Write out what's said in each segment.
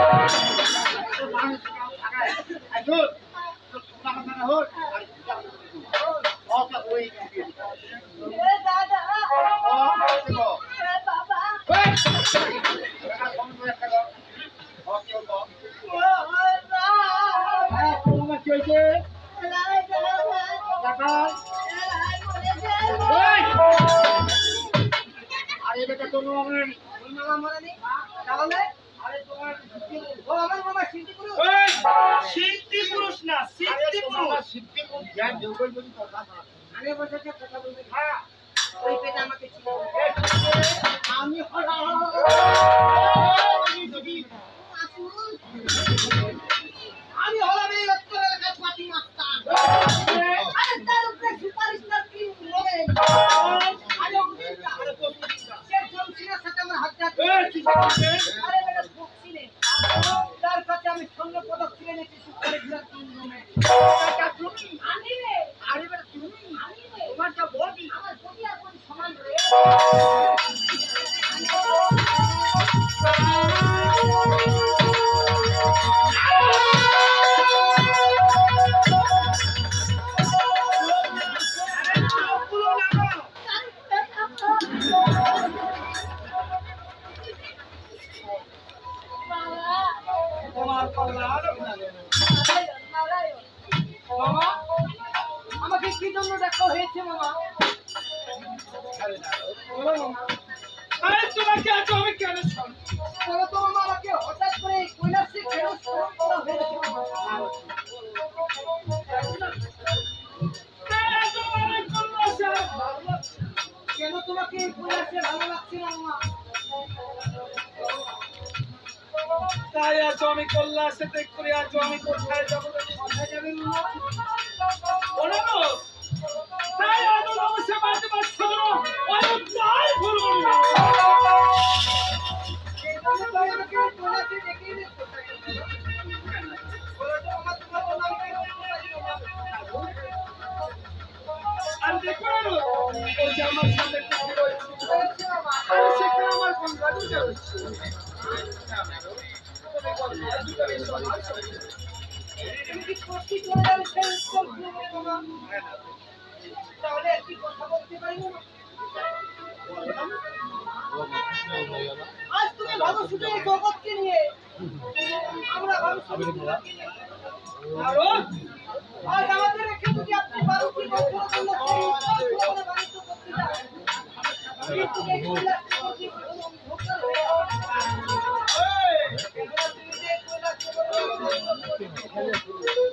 Hey, Baba! Hey, Baba! Thank you. মামা আমাকে কি জন্য দেখা হয়েছে মামা আরে তোমাকে আজ আমি কেন শোন বলো তো মামা আমাকে হঠাৎ করে কৈলাসে কেন শোন করা হয়েছে কেন তোমাকে ভালো লাগছে না মামা তাই আজ আমি কল্যাণ সে ত্যাগ করে আজ আমি কোথায় যাব কথা জানেন না Thank you.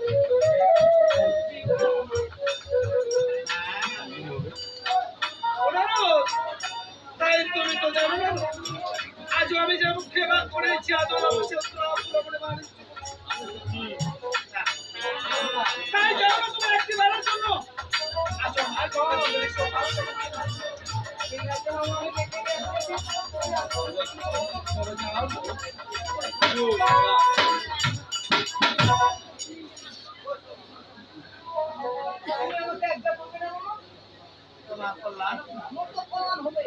লাভ করলাম হবে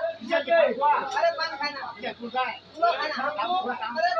अरे बंद खाना पूरा खाना पूरा खाना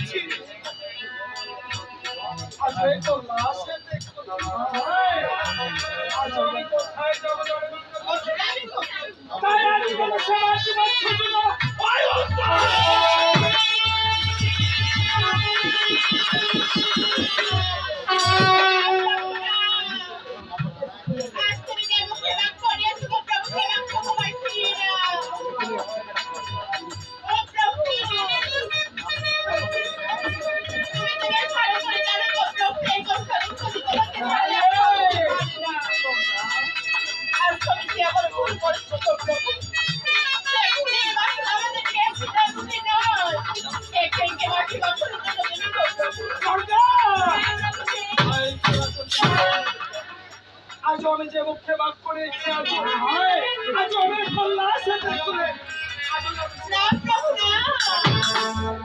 Jesus. I take the last আজ আমি যে মুখে বাক করে আজ অনেক কল্যাণ সাথে করে না প্রভু না।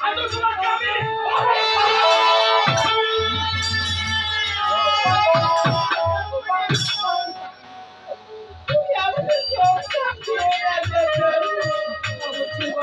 Aduh, sudah.